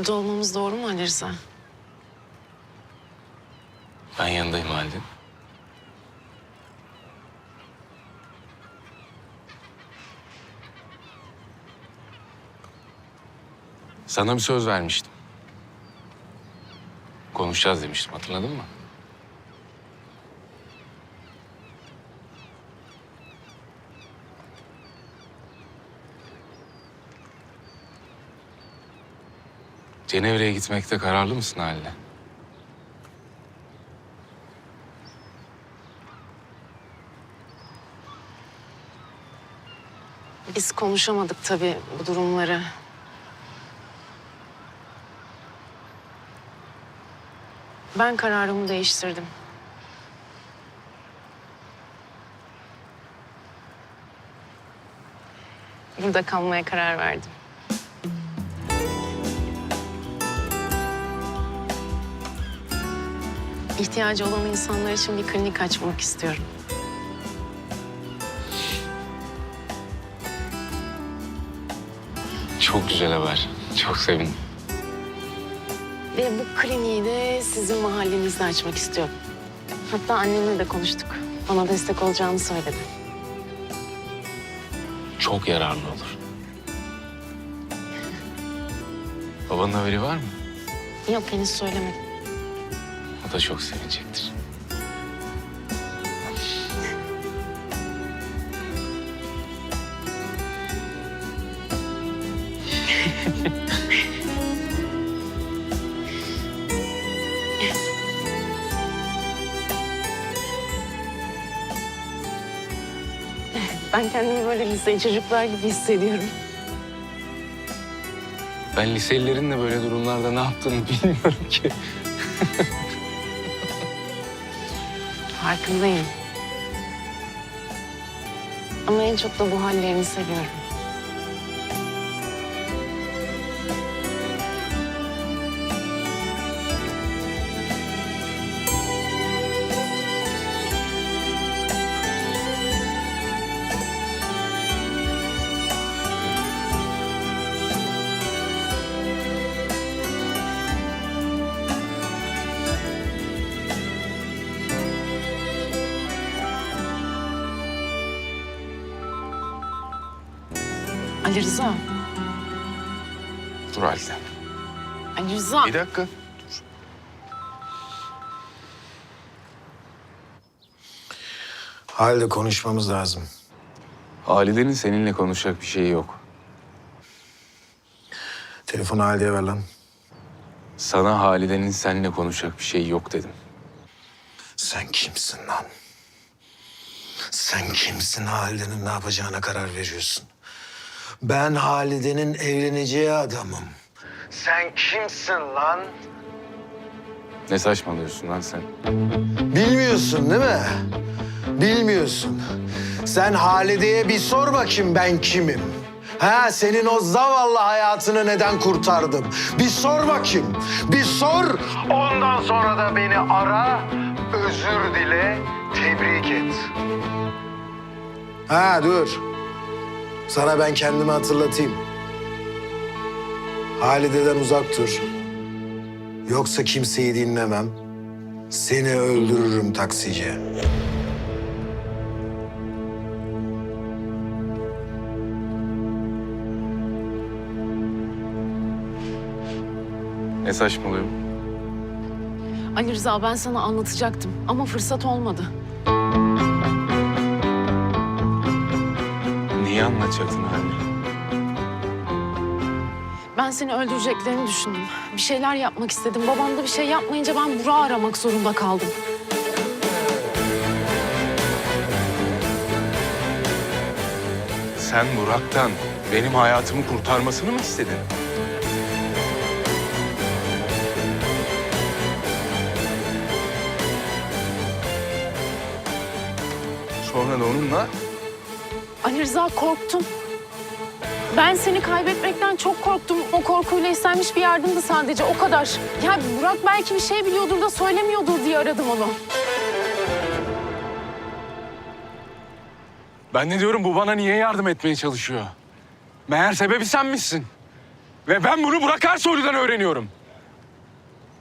Burada olmamız doğru mu Ali Rıza? Ben yanındayım halde. Sana bir söz vermiştim. Konuşacağız demiştim hatırladın mı? Cenevre'ye gitmekte kararlı mısın Halide? Biz konuşamadık tabii bu durumları. Ben kararımı değiştirdim. Burada kalmaya karar verdim. İhtiyacı olan insanlar için bir klinik açmak istiyorum. Çok güzel haber. Çok sevindim. Ve bu kliniği de sizin mahallenizde açmak istiyorum. Hatta annemle de konuştuk. Bana destek olacağını söyledi. Çok yararlı olur. Babanın haberi var mı? Yok henüz söylemedim. O da çok sevinecektir. Ben kendimi böyle lise çocuklar gibi hissediyorum. Ben liselilerin de böyle durumlarda ne yaptığını bilmiyorum ki. Farkındayım. Ama en çok da bu hallerini seviyorum. Dur Halide. Ali Rıza. Bir dakika. Halde konuşmamız lazım. Halide'nin seninle konuşacak bir şeyi yok. Telefonu Halde'ye ver lan. Sana Halide'nin seninle konuşacak bir şeyi yok dedim. Sen kimsin lan? Sen kimsin Halide'nin ne yapacağına karar veriyorsun? Ben Halide'nin evleneceği adamım. Sen kimsin lan? Ne saçmalıyorsun lan sen? Bilmiyorsun değil mi? Bilmiyorsun. Sen Halide'ye bir sor bakayım ben kimim? Ha senin o zavallı hayatını neden kurtardım? Bir sor bakayım. Bir sor. Ondan sonra da beni ara, özür dile, tebrik et. Ha dur. Sana ben kendimi hatırlatayım. Halide'den uzak dur. Yoksa kimseyi dinlemem. Seni öldürürüm taksici. Ne saçmalıyorsun? Ali Rıza ben sana anlatacaktım ama fırsat olmadı. Niye anlatacaktın Halide? Ben seni öldüreceklerini düşündüm. Bir şeyler yapmak istedim. Babam da bir şey yapmayınca ben Burak'ı aramak zorunda kaldım. Sen Burak'tan benim hayatımı kurtarmasını mı istedin? Sonra da onunla Ali Rıza korktum. Ben seni kaybetmekten çok korktum. O korkuyla istenmiş bir yardımdı sadece o kadar. Ya Burak belki bir şey biliyordur da söylemiyordur diye aradım onu. Ben ne diyorum bu bana niye yardım etmeye çalışıyor? Meğer sebebi sen misin? Ve ben bunu Burak Ersoylu'dan öğreniyorum.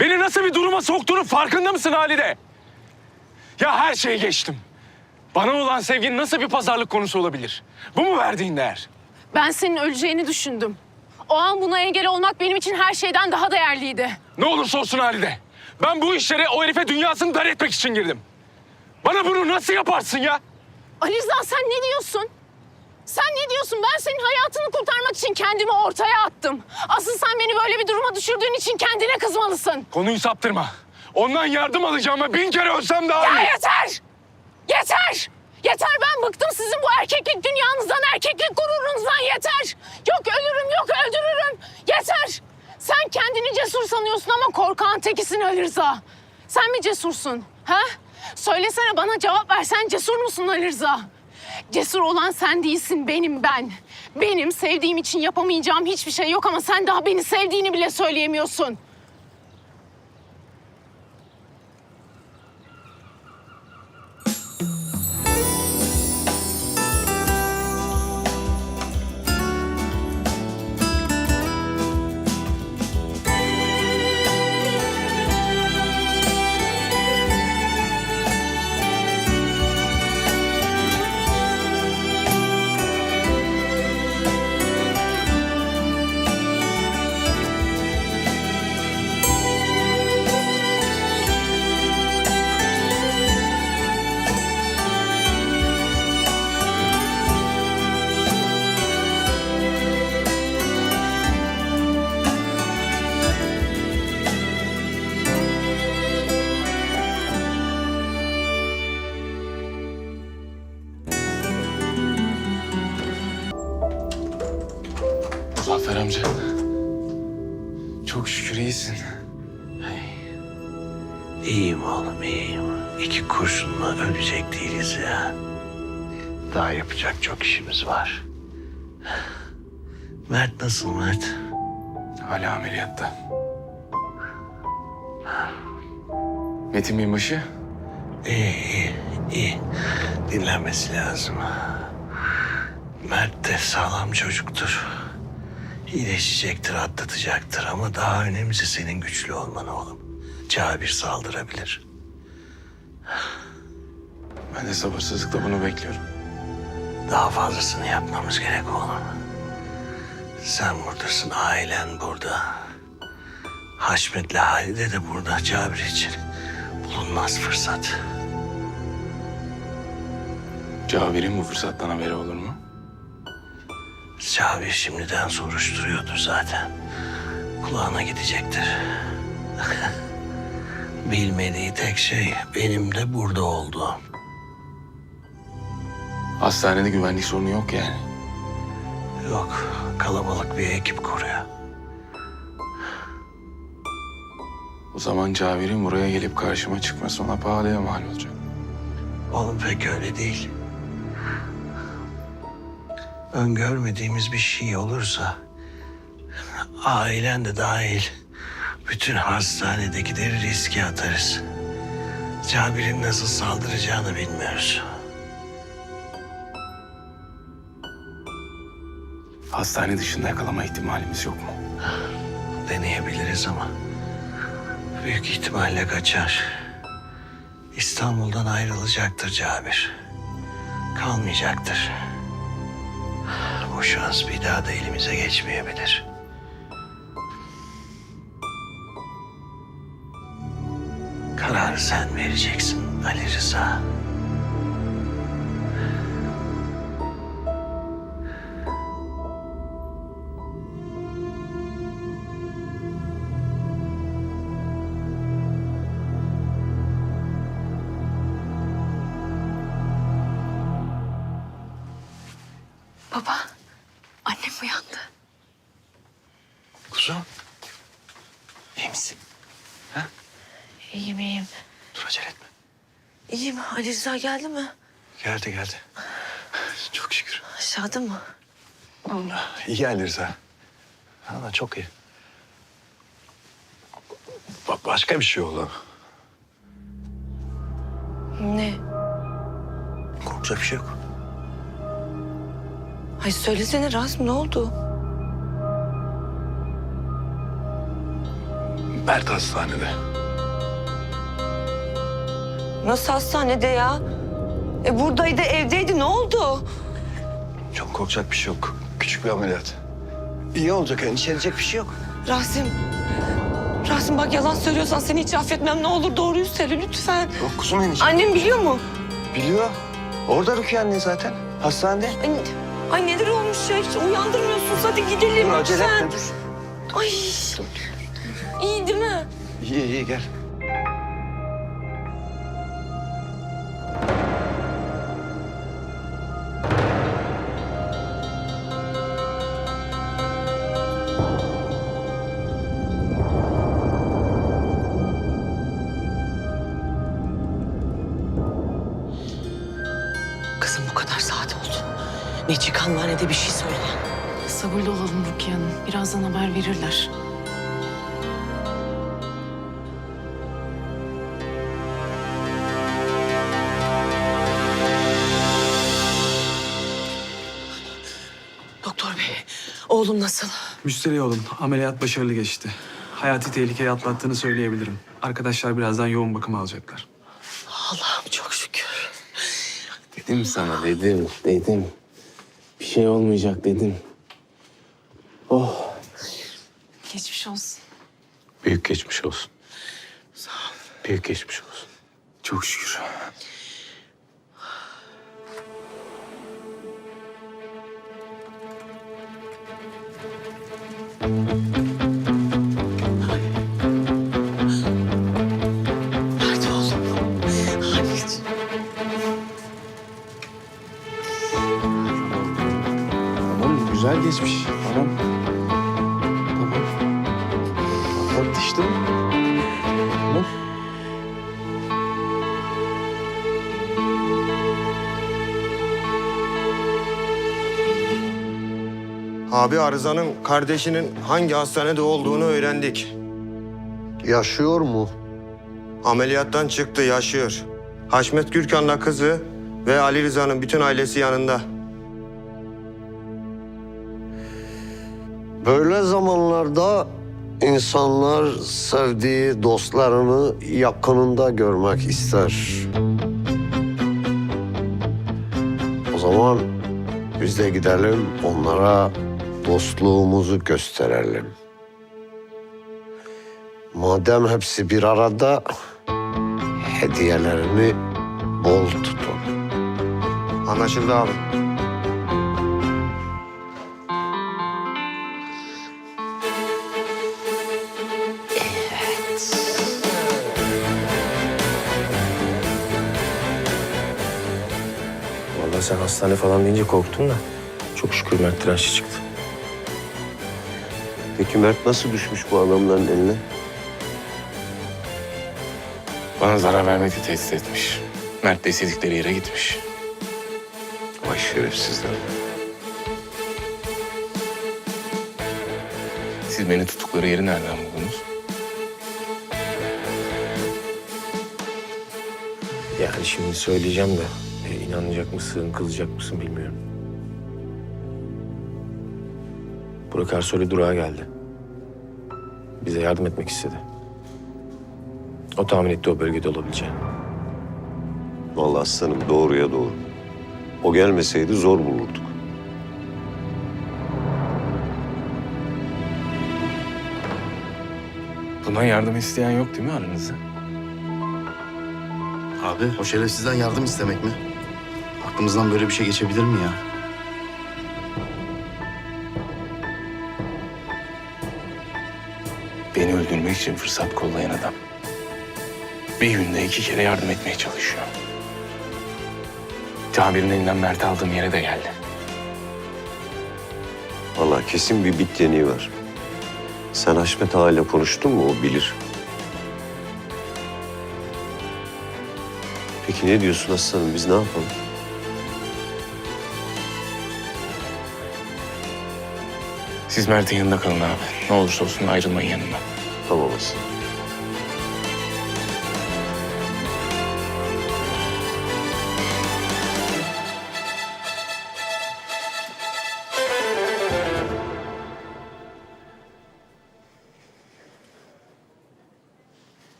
Beni nasıl bir duruma soktuğunun farkında mısın Halide? Ya her şeyi geçtim. Bana olan sevgin nasıl bir pazarlık konusu olabilir? Bu mu verdiğin değer? Ben senin öleceğini düşündüm. O an buna engel olmak benim için her şeyden daha değerliydi. Ne olursa olsun Halide. Ben bu işlere o herife dünyasını dar etmek için girdim. Bana bunu nasıl yaparsın ya? Ali Rıza sen ne diyorsun? Sen ne diyorsun? Ben senin hayatını kurtarmak için kendimi ortaya attım. Asıl sen beni böyle bir duruma düşürdüğün için kendine kızmalısın. Konuyu saptırma. Ondan yardım alacağıma bin kere ölsem daha Ya iyi. yeter! Yeter! Yeter ben bıktım sizin bu erkeklik dünyanızdan, erkeklik gururunuzdan yeter! Yok ölürüm, yok öldürürüm. Yeter! Sen kendini cesur sanıyorsun ama korkağın tekisin Ali Rıza. Sen mi cesursun? Ha? Söylesene bana cevap ver. Sen cesur musun Ali Rıza? Cesur olan sen değilsin, benim ben. Benim sevdiğim için yapamayacağım hiçbir şey yok ama sen daha beni sevdiğini bile söyleyemiyorsun. Çok işimiz var. Mert nasıl Mert? Hala ameliyatta. Metin Binbaşı. İyi iyi iyi. Dinlenmesi lazım. Mert de sağlam çocuktur. İyileşecektir, atlatacaktır ama daha önemlisi senin güçlü olman oğlum. Cabir saldırabilir. Ben de sabırsızlıkla bunu bekliyorum. Daha fazlasını yapmamız gerek oğlum. Sen buradasın, ailen burada. Haşmet'le Halide de burada Cabir için. Bulunmaz fırsat. Cabir'in bu fırsattan haberi olur mu? Cabir şimdiden soruşturuyordur zaten. Kulağına gidecektir. Bilmediği tek şey benim de burada olduğum. Hastanede güvenlik sorunu yok yani. Yok, kalabalık bir ekip koruyor. O zaman Cabir'in buraya gelip karşıma çıkması ona pahalıya mal olacak. Oğlum pek öyle değil. Öngörmediğimiz bir şey olursa ailen de dahil bütün hastanedekileri riske atarız. Cabir'in nasıl saldıracağını bilmiyoruz. Hastane dışında yakalama ihtimalimiz yok mu? Deneyebiliriz ama büyük ihtimalle kaçar. İstanbul'dan ayrılacaktır Cabir. Kalmayacaktır. Bu şans bir daha da elimize geçmeyebilir. Kararı sen vereceksin Ali Rıza. Kuzum. iyi misin? İyiyim, iyiyim. Dur acele etme. İyiyim. Ali Rıza geldi mi? Geldi geldi. Çok şükür. Aşağıda mı? İyi geldi Rıza. Valla çok iyi. Ba- başka bir şey oldu. Ne? Korkacak bir şey yok. Ay söylesene Razım ne oldu? Mert hastanede. Nasıl hastanede ya? E buradaydı, evdeydi. Ne oldu? Çok korkacak bir şey yok. Küçük bir ameliyat. İyi olacak, endişe edecek bir şey yok. Rasim. Rasim bak yalan söylüyorsan seni hiç affetmem. Ne olur doğruyu söyle lütfen. Yok kuzum endişe. Annem biliyor mu? Biliyor. Orada Rukiye anne zaten. Hastanede. Ay, ay neler olmuş ya? Hiç uyandırmıyorsunuz. Hadi gidelim Dur, acele lütfen. etme dur. Ay. İyi değil mi? İyi iyi gel. Kızım bu kadar saat oldu. Ne çıkan var ne de bir şey söyleyen. Sabırlı olalım Rukiye Hanım. Birazdan haber verirler. Doktor bey, oğlum nasıl? Müsterih olun. Ameliyat başarılı geçti. Hayati tehlikeyi atlattığını söyleyebilirim. Arkadaşlar birazdan yoğun bakıma alacaklar. Allah'ım çok şükür. Dedim sana dedim, dedim. Bir şey olmayacak dedim. Oh, Geçmiş olsun. büyük geçmiş olsun. Büyük geçmiş olsun. Çok şükür. Nerede oğlum? Anneciğim. Tamam, güzel geçmiş. Tamam. Abi Arıza'nın kardeşinin hangi hastanede olduğunu öğrendik. Yaşıyor mu? Ameliyattan çıktı, yaşıyor. Haşmet Gürkan'la kızı ve Ali Rıza'nın bütün ailesi yanında. Böyle zamanlarda insanlar sevdiği dostlarını yakınında görmek ister. O zaman biz de gidelim onlara dostluğumuzu gösterelim. Madem hepsi bir arada hediyelerini bol tutun. Anlaşıldı abi. Vallahi sen hastane falan deyince korktun da. Çok şükür Mert dirençli çıktı. Peki Mert nasıl düşmüş bu adamların eline? Bana zarar vermekle tehdit etmiş. Mert de istedikleri yere gitmiş. Vay şerefsizler. Siz beni tuttukları yeri nereden buldunuz? Yani şimdi söyleyeceğim de e, inanacak mısın, kızacak mısın bilmiyorum. Burak Ersoy'la durağa geldi. Bize yardım etmek istedi. O tahmin etti o bölgede olabileceğini. Vallahi aslanım doğruya doğru. O gelmeseydi zor bulurduk. Bundan yardım isteyen yok değil mi aranızda? Abi o şerefsizden yardım istemek mi? Aklımızdan böyle bir şey geçebilir mi ya? İçin fırsat kollayan adam. Bir günde iki kere yardım etmeye çalışıyor. Tabirin elinden Mert'i aldığım yere de geldi. Vallahi kesin bir bit yeniği var. Sen Haşmet Ağa ile konuştun mu o bilir. Peki ne diyorsun aslanım biz ne yapalım? Siz Mert'in yanında kalın abi. Ne olursa olsun ayrılmayın yanından. Mustafa babası.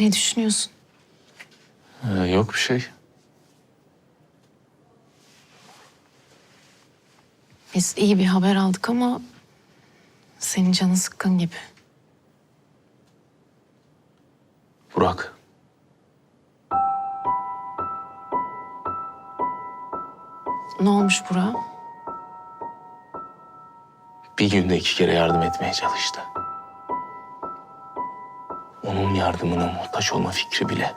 Ne düşünüyorsun? Ee, yok bir şey. Biz iyi bir haber aldık ama senin canın sıkkın gibi. Burak. Ne olmuş Burak'a? Bir günde iki kere yardım etmeye çalıştı. Onun yardımına muhtaç olma fikri bile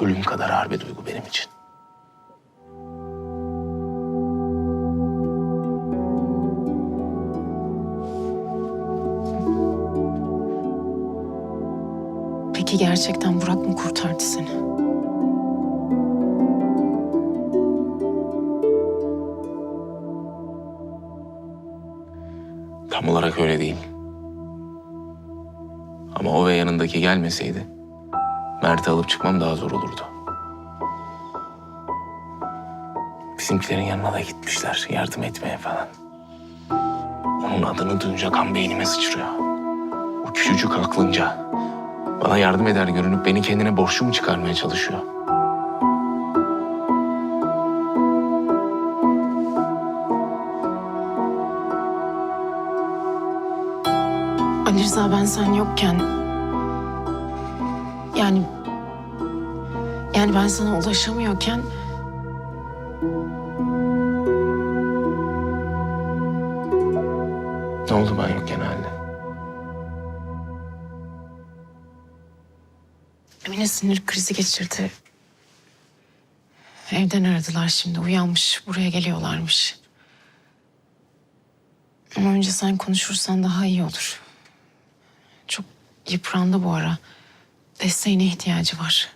ölüm kadar ağır bir duygu benim için. Peki gerçekten Burak mı kurtardı seni? Tam olarak öyle değil. Ama o ve yanındaki gelmeseydi Mert'i alıp çıkmam daha zor olurdu. Bizimkilerin yanına da gitmişler yardım etmeye falan. Onun adını duyunca kan beynime sıçrıyor. O küçücük aklınca bana yardım eder görünüp beni kendine borçlu mu çıkarmaya çalışıyor? Ali Rıza ben sen yokken... Yani... Yani ben sana ulaşamıyorken... Ne oldu ben yokken halde? Emine sinir krizi geçirdi. Evden aradılar şimdi. Uyanmış. Buraya geliyorlarmış. Ama önce sen konuşursan daha iyi olur. Çok yıprandı bu ara. Desteğine ihtiyacı var.